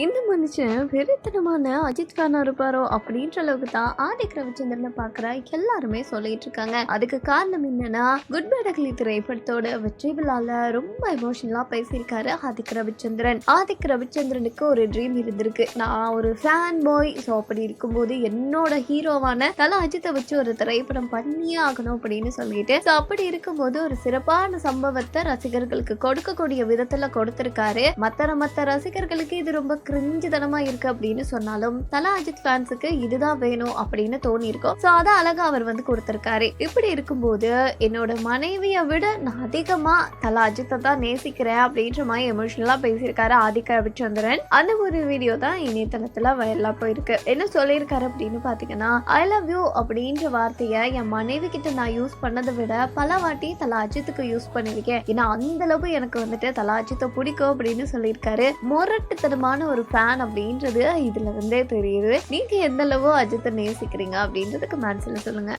இந்த மனுஷன் வெறித்தனமான அஜித் கானா இருப்பாரோ அப்படின்ற அளவுக்கு தான் ஆதிக் ரவிச்சந்திரனை பார்க்குற எல்லாருமே சொல்லிட்டு இருக்காங்க. அதுக்கு காரணம் என்னன்னா குட் பேடக்லி திரைப்படத்தோட வெற்றி விழால ரொம்ப எமோஷனலா பேசியிருக்காரு ஆதிக் ரவிச்சந்திரன். ஆதிக் ரவிச்சந்திரனுக்கு ஒரு ட்ரீம் இருந்திருக்கு. நான் ஒரு ஃபேன் பாய் ஸோ அப்படி இருக்கும்போது என்னோட ஹீரோவான தல அஜித்தை வச்சு ஒரு திரைப்படம் பண்ணியே ஆகணும் அப்படின்னு சொல்லிட்டு ஸோ அப்படி இருக்கும்போது ஒரு சிறப்பான சம்பவத்தை ரசிகர்களுக்கு கொடுக்கக்கூடிய விதத்துல கொடுத்திருக்காரு. மற்ற மத்த ரசிகர்களுக்கு இது ரொம்ப கிரிஞ்சுதனமா இருக்கு அப்படின்னு சொன்னாலும் தலா அஜித் ஃபேன்ஸுக்கு இதுதான் வேணும் அப்படின்னு தோணி இருக்கும் ஸோ அதை அழகா அவர் வந்து கொடுத்திருக்காரு. இப்படி இருக்கும்போது என்னோட மனைவியை விட நான் அதிகமா தல அஜித்தை தான் நேசிக்கிறேன் அப்படின்ற மாதிரி எமோஷனலா பேசியிருக்காரு ஆதிக்க ரவிச்சந்திரன் அந்த ஒரு வீடியோ தான் இணையதளத்துல வைரலா போயிருக்கு. என்ன சொல்லியிருக்காரு அப்படின்னு பாத்தீங்கன்னா ஐ லவ் யூ அப்படின்ற வார்த்தையை என் மனைவி கிட்ட நான் யூஸ் பண்ணதை விட பல வாட்டி தலா அஜித்துக்கு யூஸ் பண்ணிருக்கேன் ஏன்னா அந்த அளவு எனக்கு வந்துட்டு தல அஜித்தை பிடிக்கும் அப்படின்னு சொல்லியிருக்காரு. முரட்டுத்தனமான ஒரு ஃபேன் அப்படின்றது இதுல இருந்தே தெரியுது. நீங்க எந்த அளவு அஜித்தை நேசிக்கிறீங்க அப்படின்றது கமெண்ட்ஸ்ல சொல்லுங்க.